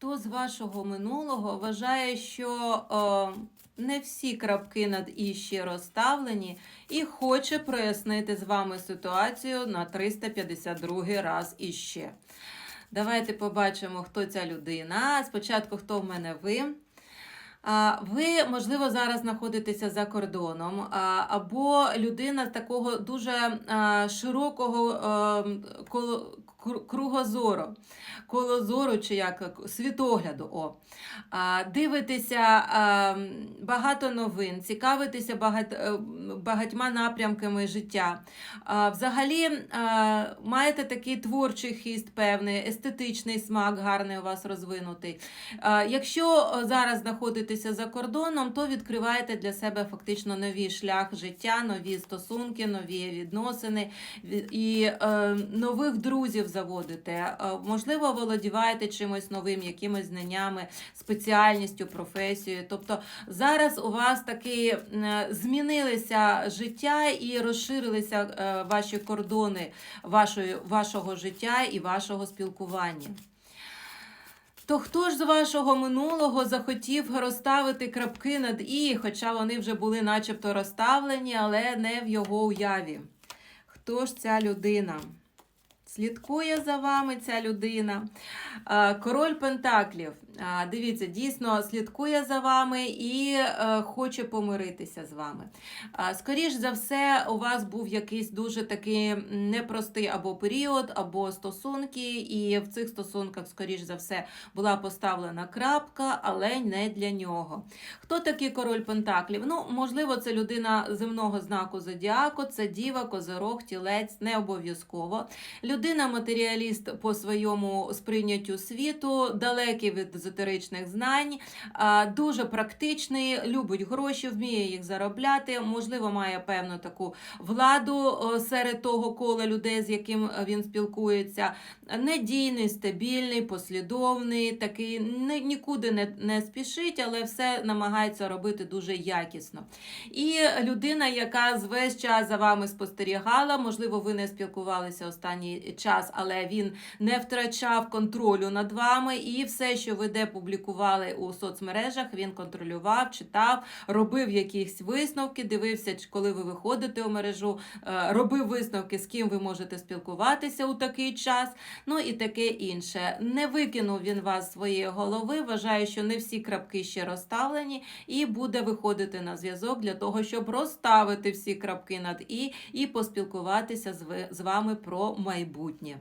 Хто з вашого минулого вважає, що е, не всі крапки над і ще розставлені, і хоче прояснити з вами ситуацію на 352 раз іще? Давайте побачимо, хто ця людина. Спочатку, хто в мене ви. Ви, можливо, зараз знаходитеся за кордоном, або людина такого дуже широкого кру- кругозору, колозору чи як світогляду. О. А, Дивитеся а, багато новин, цікавитися багать, е, багатьма напрямками життя. Взагалі маєте такий творчий хист певний, естетичний смак гарний у вас розвинутий. Якщо зараз знаходитеся за кордоном, то відкриваєте для себе фактично новий шлях життя, нові стосунки, нові відносини і е, нових друзів заводите. Е, можливо, володіваєте чимось новим, якимось знаннями, спеціальністю, професією. Тобто зараз у вас таки е, життя і розширилися е, ваші кордони вашої, вашого життя і вашого спілкування. То хто ж з вашого минулого захотів розставити крапки над і, хоча вони вже були начебто розставлені, але не в його уяві? Хто ж ця людина? Слідкує за вами ця людина. Е, Король Пентаклів. Дивіться, дійсно слідкує за вами і е, хоче помиритися з вами. Скоріш за все, у вас був якийсь дуже такий непростий або період, або стосунки, і в цих стосунках, скоріш за все, була поставлена крапка, але не для нього. Хто такий король Пентаклів? Ну, можливо, це людина земного знаку зодіаку, це діва, козирог, тілець, не обов'язково. Людина матеріаліст по своєму сприйняттю світу, далекий від езотеричних знань, дуже практичний, любить гроші, вміє їх заробляти, можливо, має певну таку владу серед того кола людей, з яким е, він спілкується. Недійний, стабільний, послідовний, такий нікуди не, не спішить, але все намагається робити дуже якісно. І людина, яка весь час за вами спостерігала, можливо, ви не спілкувалися останній час, але він не втрачав контролю над вами, і все, що ви де публікували у соцмережах, він контролював, читав, робив якісь висновки, дивився, коли ви виходите у мережу, е, робив висновки, з ким ви можете спілкуватися у такий час. Ну і таке інше. Не викинув він вас своєї голови. Вважаю, що не всі крапки ще розставлені, і буде виходити на зв'язок для того, щоб розставити всі крапки над і, і поспілкуватися з вами про майбутнє.